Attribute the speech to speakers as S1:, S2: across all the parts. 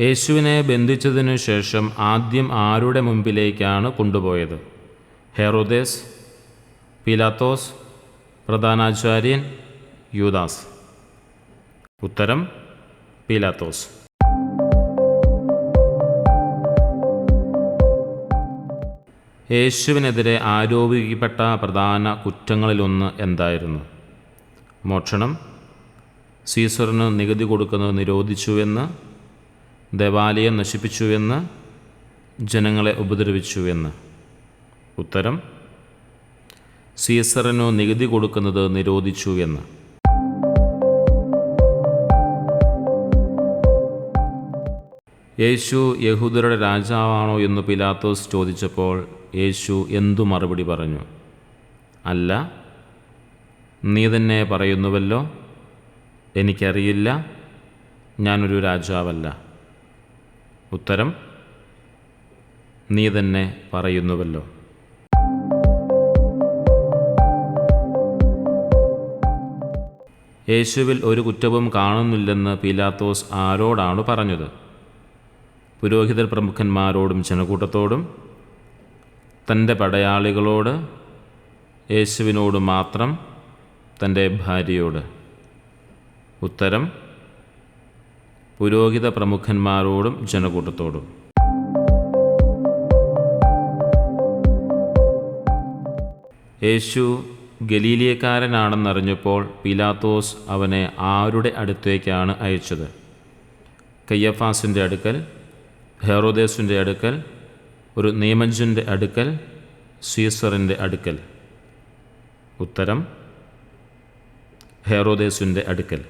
S1: യേശുവിനെ ബന്ധിച്ചതിനു ശേഷം ആദ്യം ആരുടെ മുമ്പിലേക്കാണ് കൊണ്ടുപോയത്? ഹെറോദേസ് പിലാത്തോസ് പ്രധാനാചാര്യൻ യൂദാസ്. ഉത്തരം പിലാത്തോസ്. യേശുവിനെതിരെ ആരോപിക്കപ്പെട്ട പ്രധാന കുറ്റങ്ങളിലൊന്ന് എന്തായിരുന്നു? മോഷണം സീസറിന് നികുതി കൊടുക്കുന്നത് നിരോധിച്ചുവെന്ന് ദേവാലയം നശിപ്പിച്ചുവെന്ന് ജനങ്ങളെ ഉപദ്രവിച്ചുവെന്ന്. ഉത്തരം സീസറിനു നികുതി കൊടുക്കുന്നത് നിരോധിച്ചു എന്ന് യേശു യഹൂദരുടെ രാജാവാണോ എന്ന് പിലാത്തോസ് ചോദിച്ചപ്പോൾ യേശു എന്തു മറുപടി പറഞ്ഞു? അല്ല നീ തന്നെ പറയുന്നുവല്ലോ എനിക്കറിയില്ല ഞാനൊരു രാജാവല്ല. ഉത്തരം നീ തന്നെ പറയുന്നുവല്ലോ. യേശുവിൽ ഒരു കുറ്റവും കാണുന്നില്ലെന്ന് പീലാത്തോസ് ആരോടാണ് പറഞ്ഞത്? പുരോഹിതർ പ്രമുഖന്മാരോടും ജനക്കൂട്ടത്തോടും തന്റെ പടയാളികളോട് യേശുവിനോട് മാത്രം തന്റെ ഭാര്യയോട്. ഉത്തരം പുരോഹിത പ്രമുഖന്മാരോടും ജനകൂട്ടത്തോടും. യേശു ഗലീലിയക്കാരനാണെന്നറിഞ്ഞപ്പോൾ പിലാത്തോസ് അവനെ ആരുടെ അടുത്തേക്കാണ് അയച്ചത്? കയ്യഫാസിന്റെ അടുക്കൽ ഹെറോദേസിന്റെ അടുക്കൽ ഒരു നിയമജ്ഞന്റെ അടുക്കൽ സീസറിന്റെ അടുക്കൽ? ഉത്തരം ഹെറോദേസിന്റെ അടുക്കൽ.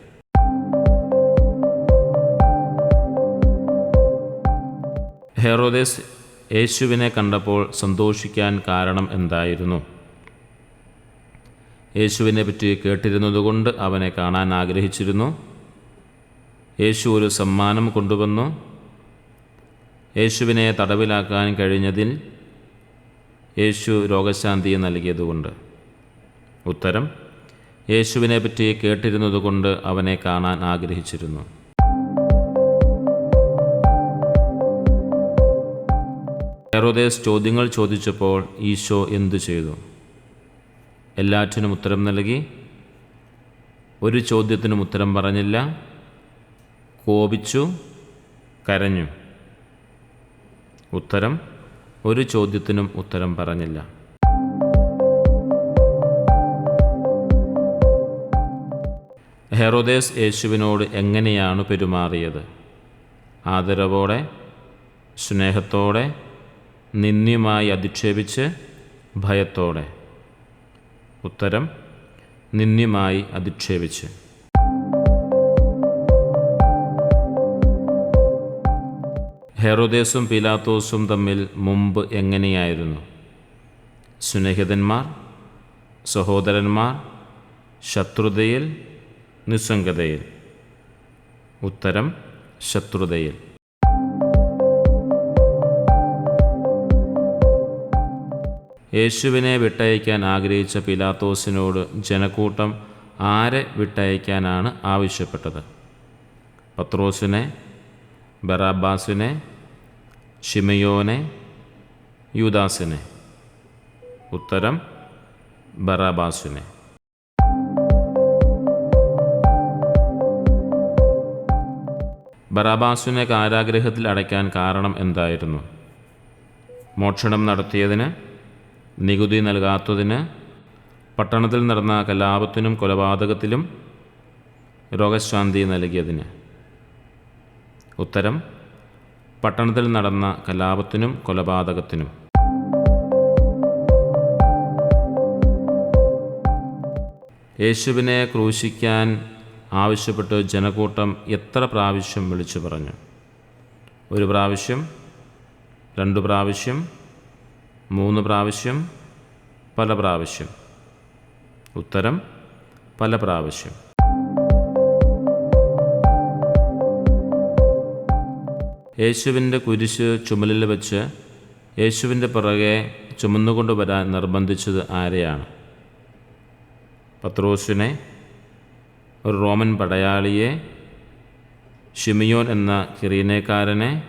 S1: ഹെറോദേസ് യേശുവിനെ കണ്ടപ്പോൾ സന്തോഷിക്കാൻ കാരണം എന്തായിരുന്നു? യേശുവിനെ പറ്റി കേട്ടിരുന്നതുകൊണ്ട് അവനെ കാണാൻ ആഗ്രഹിച്ചിരുന്നു. യേശു ഒരു സമ്മാനം കൊണ്ടുവന്നു. യേശുവിനെ തടവിലാക്കാൻ കഴിഞ്ഞതിൽ യേശു രോഗശാന്തി നൽകിയതുകൊണ്ട്. ഉത്തരം യേശുവിനെ പറ്റി കേട്ടിരുന്നതുകൊണ്ട് അവനെ കാണാൻ ആഗ്രഹിച്ചിരുന്നു. ഹെറോദേസ് ചോദ്യങ്ങൾ ചോദിച്ചപ്പോൾ ഈശോ എന്തു ചെയ്തു? എല്ലാറ്റിനും ഉത്തരം നൽകി. ഒരു ചോദ്യത്തിനും ഉത്തരം പറഞ്ഞില്ല. കോപിച്ചു. കരഞ്ഞു. ഉത്തരം ഒരു ചോദ്യത്തിനും ഉത്തരം പറഞ്ഞില്ല. ഹെറോദേസ് യേശുവിനോട് എങ്ങനെയാണ് പെരുമാറിയത്? ആദരവോടെ സ്നേഹത്തോടെ നിന്ദ്യമായി അധിക്ഷേപിച്ച് ഭയത്തോടെ. ഉത്തരം നിന്ദ്യമായി അധിക്ഷേപിച്ച്. ഹെറോദേസും പിലാത്തോസും തമ്മിൽ മുമ്പ് എങ്ങനെയായിരുന്നു? സ്നേഹിതന്മാർ സഹോദരന്മാർ ശത്രുതയിൽ നിസ്സംഗതയിൽ. ഉത്തരം ശത്രുതയിൽ. യേശുവിനെ വിട്ടയക്കാൻ ആഗ്രഹിച്ച പിലാത്തോസിനോട് ജനക്കൂട്ടം ആരെ വിട്ടയക്കാനാണ് ആവശ്യപ്പെട്ടത്? പത്രോസിനെ ബറാബാസിനെ ഷിമയോനെ യുദാസിനെ. ഉത്തരം ബറാബാസിനെ ബറാബാസുവിനെ കാരാഗ്രഹത്തിൽ അടയ്ക്കാൻ കാരണം എന്തായിരുന്നു? മോക്ഷണം നടത്തിയതിന് നികുതി നൽകാത്തതിന് പട്ടണത്തിൽ നടന്ന കലാപത്തിനും കൊലപാതകത്തിലും രോഗശാന്തി നൽകിയതിന്. ഉത്തരം പട്ടണത്തിൽ നടന്ന കലാപത്തിനും കൊലപാതകത്തിനും. യേശുവിനെ ക്രൂശിക്കാൻ ആവശ്യപ്പെട്ട് ജനക്കൂട്ടം എത്ര പ്രാവശ്യം വിളിച്ചു പറഞ്ഞു? ഒരു പ്രാവശ്യം രണ്ട് പ്രാവശ്യം മൂന്ന് പ്രാവശ്യം പല പ്രാവശ്യം. ഉത്തരം പല പ്രാവശ്യം. യേശുവിന്റെ കുരിശ് ചുമലിൽ വെച്ച് യേശുവിന്റെ പിറകെ ചുമന്നുകൊണ്ട് വരാൻ നിർബന്ധിച്ചത് ആരെയാണ്? പത്രോസിനെ ഒരു റോമൻ പടയാളിയെ ഷിമിയോൻ എന്ന കിറീനേക്കാരനെ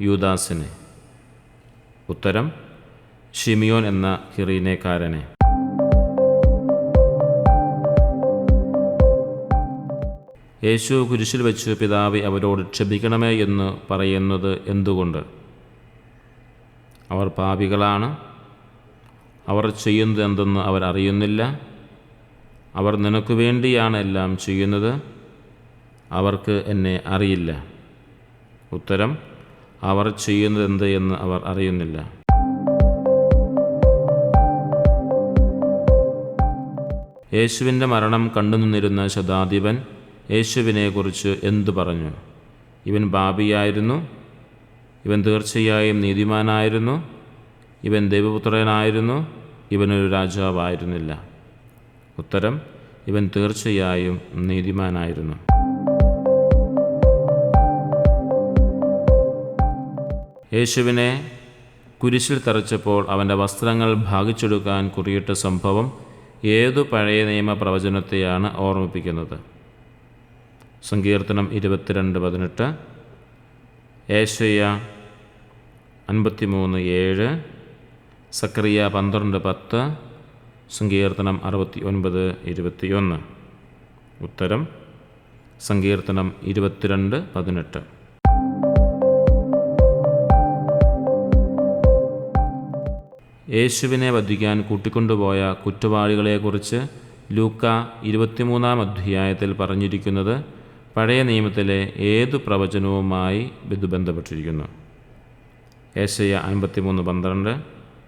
S1: യൂദാസിനെ. ഉത്തരം ഷിമിയോൻ എന്ന കിറീനേക്കാരനെ യേശു കുരിശിൽ വെച്ച് പിതാവ് അവരോട് ക്ഷമിക്കണമേ എന്ന് പറയുന്നത് എന്തുകൊണ്ട്? അവർ പാപികളാണ്. അവർ ചെയ്യുന്നത് എന്തെന്ന് അവർ അറിയുന്നില്ല. അവർ നിനക്ക് വേണ്ടിയാണ് എല്ലാം ചെയ്യുന്നത്. അവർക്ക് എന്നെ അറിയില്ല. ഉത്തരം അവർ ചെയ്യുന്നത് എന്ത് എന്ന് അവർ അറിയുന്നില്ല. യേശുവിന്റെ മരണം കണ്ടുനിന്നിരുന്ന ശതാധിപൻ യേശുവിനെക്കുറിച്ച് എന്തു പറഞ്ഞു? ഇവൻ പാപിയായിരുന്നു ഇവൻ തീർച്ചയായും നീതിമാനായിരുന്നു. ഇവൻ ദൈവപുത്രനായിരുന്നു. ഇവനൊരു രാജാവായിരുന്നില്ല. ഉത്തരം ഇവൻ തീർച്ചയായും നീതിമാനായിരുന്നു. യേശുവിനെ കുരിശിൽ തറച്ചപ്പോൾ അവന്റെ വസ്ത്രങ്ങൾ ഭാഗിച്ചെടുക്കാൻ കുറിയിട്ട സംഭവം ഏതു പഴയ നിയമ പ്രവചനത്തെയാണ് ഓർമ്മിപ്പിക്കുന്നത്? സങ്കീർത്തനം ഇരുപത്തിരണ്ട് പതിനെട്ട്. ഏഷ്യ അൻപത്തിമൂന്ന് ഏഴ്. സക്രിയ പന്ത്രണ്ട് പത്ത്. സങ്കീർത്തനം അറുപത്തി ഒൻപത് ഇരുപത്തിയൊന്ന്. ഉത്തരം സങ്കീർത്തനം ഇരുപത്തിരണ്ട് പതിനെട്ട്. യേശുവിനെ വധിക്കാൻ കൂട്ടിക്കൊണ്ടുപോയ കുറ്റവാളികളെക്കുറിച്ച് ലൂക്ക ഇരുപത്തിമൂന്നാം അധ്യായത്തിൽ പറഞ്ഞിരിക്കുന്നത് പഴയ നിയമത്തിലെ ഏതു പ്രവചനവുമായി ഇത് ബന്ധപ്പെട്ടിരിക്കുന്നു. ഏശയ അൻപത്തിമൂന്ന് പന്ത്രണ്ട്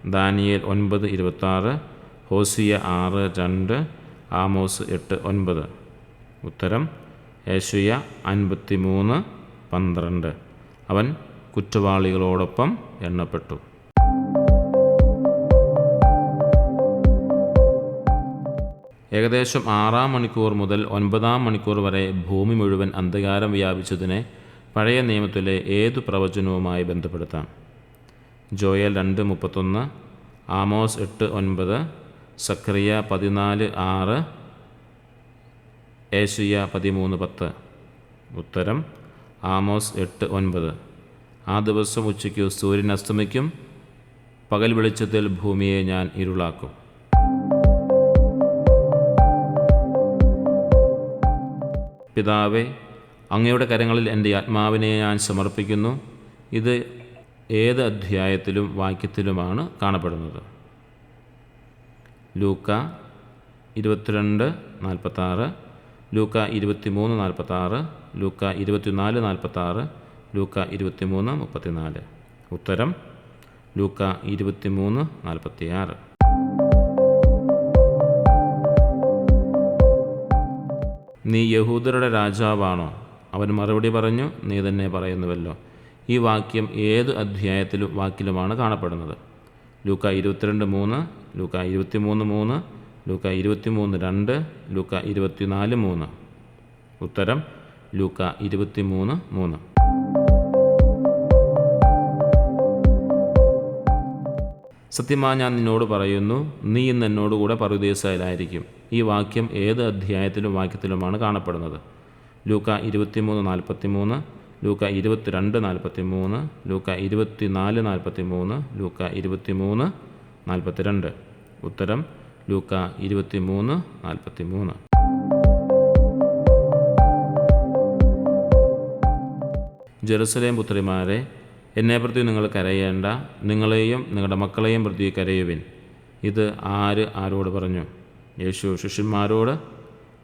S1: ദാനിയേൽ ഒൻപത് ഇരുപത്താറ് ഹോസിയ ആറ് രണ്ട് ആമോസ് എട്ട് ഒൻപത്. ഉത്തരം ഏഷ്യ അൻപത്തിമൂന്ന് പന്ത്രണ്ട്. അവൻ കുറ്റവാളികളോടൊപ്പം എണ്ണപ്പെട്ടു. ഏകദേശം ആറാം മണിക്കൂർ മുതൽ ഒൻപതാം മണിക്കൂർ വരെ ഭൂമി മുഴുവൻ അന്ധകാരം വ്യാപിച്ചതിനെ പഴയ നിയമത്തിലെ ഏതു പ്രവചനവുമായി ബന്ധപ്പെടുത്താം? ജോയൽ രണ്ട് മുപ്പത്തൊന്ന് ആമോസ് എട്ട് ഒൻപത് സക്രിയ പതിനാല് ആറ് ഏഷ്യ പതിമൂന്ന് പത്ത്. ഉത്തരം ആമോസ് എട്ട് ഒൻപത്. ആ ദിവസം ഉച്ചയ്ക്ക് സൂര്യൻ അസ്തമിക്കും പകൽ വെളിച്ചത്തിൽ ഭൂമിയെ ഞാൻ ഇരുളാക്കും. പിതാവെ അങ്ങയുടെ കരങ്ങളിൽ എന്റെ ആത്മാവിനെ ഞാൻ സമർപ്പിക്കുന്നു. ഇത് ഏത് അധ്യായത്തിലും വാക്യത്തിലുമാണ് കാണപ്പെടുന്നത്? ലൂക്ക ഇരുപത്തിരണ്ട് നാൽപ്പത്താറ് ലൂക്ക ഇരുപത്തിമൂന്ന് നാൽപ്പത്താറ് ലൂക്ക ഇരുപത്തിനാല് നാൽപ്പത്താറ് ലൂക്ക ഇരുപത്തിമൂന്ന് മുപ്പത്തിനാല്. ഉത്തരം ലൂക്ക ഇരുപത്തിമൂന്ന് നാൽപ്പത്തിയാറ്. നീ യഹൂദരുടെ രാജാവാണോ? അവൻ മറുപടി പറഞ്ഞു നീ തന്നെ പറയുന്നുവല്ലോ. ഈ വാക്യം ഏത് അധ്യായത്തിലും വാക്കിലുമാണ് കാണപ്പെടുന്നത്. ലൂക്ക ഇരുപത്തിരണ്ട് മൂന്ന് ലൂക്ക ഇരുപത്തിമൂന്ന് മൂന്ന് ലൂക്ക ഇരുപത്തിമൂന്ന് രണ്ട് ലൂക്ക ഇരുപത്തിനാല് മൂന്ന്. ഉത്തരം ലൂക്ക ഇരുപത്തിമൂന്ന് മൂന്ന്. സത്യമാ ഞാൻ നിന്നോട് പറയുന്നു നീ ഇന്ന് എന്നോടുകൂടെ പറുദേശയിലായിരിക്കും ഈ വാക്യം ഏത് അധ്യായത്തിലും വാക്യത്തിലുമാണ് കാണപ്പെടുന്നത്? ലൂക്ക ഇരുപത്തിമൂന്ന് നാൽപ്പത്തി മൂന്ന് ലൂക്ക ഇരുപത്തിരണ്ട് നാൽപ്പത്തി മൂന്ന് ലൂക്ക ഇരുപത്തിനാല് നാൽപ്പത്തി മൂന്ന് ലൂക്ക ഇരുപത്തിമൂന്ന് നാൽപ്പത്തിരണ്ട്. ഉത്തരം ലൂക്ക ഇരുപത്തിമൂന്ന് നാൽപ്പത്തി മൂന്ന് ജെറുസലേം പുത്രിമാരെ എന്നെ പ്രതി നിങ്ങൾ കരയേണ്ട നിങ്ങളെയും നിങ്ങളുടെ മക്കളെയും പ്രതി കരയുവിൻ. ഇത് ആര് ആരോട് പറഞ്ഞു? യേശു ശിഷ്യന്മാരോട്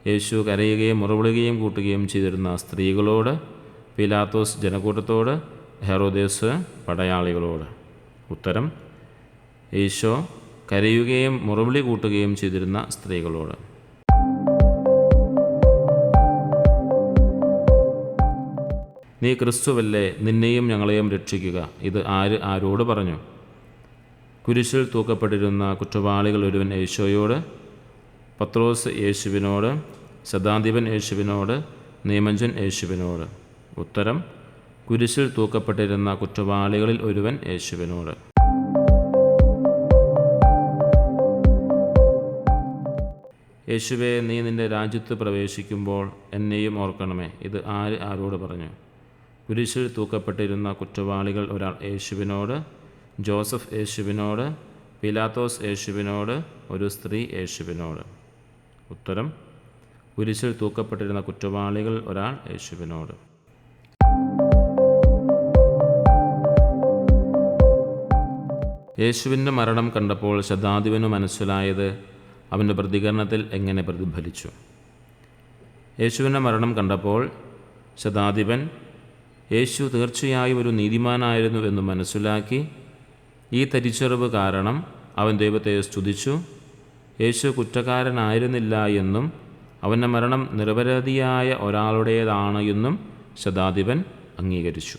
S1: യേശു കരയുകയും മുറവിളുകയും കൂട്ടുകയും ചെയ്തിരുന്ന സ്ത്രീകളോട് പിലാത്തോസ് ജനക്കൂട്ടത്തോട് ഹെറോദേസ് പടയാളികളോട്. ഉത്തരം യേശോ കരയുകയും മുറവിളി കൂട്ടുകയും ചെയ്തിരുന്ന സ്ത്രീകളോട്. നീ ക്രിസ്തുവല്ലേ നിന്നെയും ഞങ്ങളെയും രക്ഷിക്കുക. ഇത് ആര് ആരോട് പറഞ്ഞു? കുരിശിൽ തൂക്കപ്പെട്ടിരുന്ന കുറ്റവാളികൾ ഒരുവൻ യേശോയോട് പത്രോസ് യേശുവിനോട് ശതാന്തിപൻ യേശുവിനോട് നിയമഞ്ജൻ യേശുവിനോട്. ഉത്തരം കുരിശിൽ തൂക്കപ്പെട്ടിരുന്ന കുറ്റവാളികളിൽ ഒരുവൻ യേശുവിനോട്. യേശുവെ നീ നിന്റെ രാജ്യത്ത് പ്രവേശിക്കുമ്പോൾ എന്നെയും ഓർക്കണമേ. ഇത് ആര് ആരോട് പറഞ്ഞു? കുരിശിൽ തൂക്കപ്പെട്ടിരുന്ന കുറ്റവാളികൾ ഒരാൾ യേശുവിനോട് ജോസഫ് യേശുവിനോട് പിലാത്തോസ് യേശുവിനോട് ഒരു സ്ത്രീ യേശുവിനോട്. ഉത്തരം കുരിശിൽ തൂക്കപ്പെട്ടിരുന്ന കുറ്റവാളികൾ ഒരാൾ യേശുവിനോട്. യേശുവിന്റെ മരണം കണ്ടപ്പോൾ ശതാധിപന് മനസ്സിലായത് അവന്റെ പ്രതികരണത്തിൽ എങ്ങനെ പ്രതിഫലിച്ചു. യേശുവിന്റെ മരണം കണ്ടപ്പോൾ ശതാധിപൻ യേശു തീർച്ചയായും ഒരു നീതിമാനായിരുന്നു എന്ന് മനസ്സിലാക്കി ഈ തിരിച്ചറിവ് കാരണം അവൻ ദൈവത്തെ സ്തുതിച്ചു യേശു കുറ്റക്കാരനായിരുന്നില്ല എന്നും അവന്റെ മരണം നിരപരാധിയായ ഒരാളുടേതാണ് എന്നും ശതാധിപൻ അംഗീകരിച്ചു.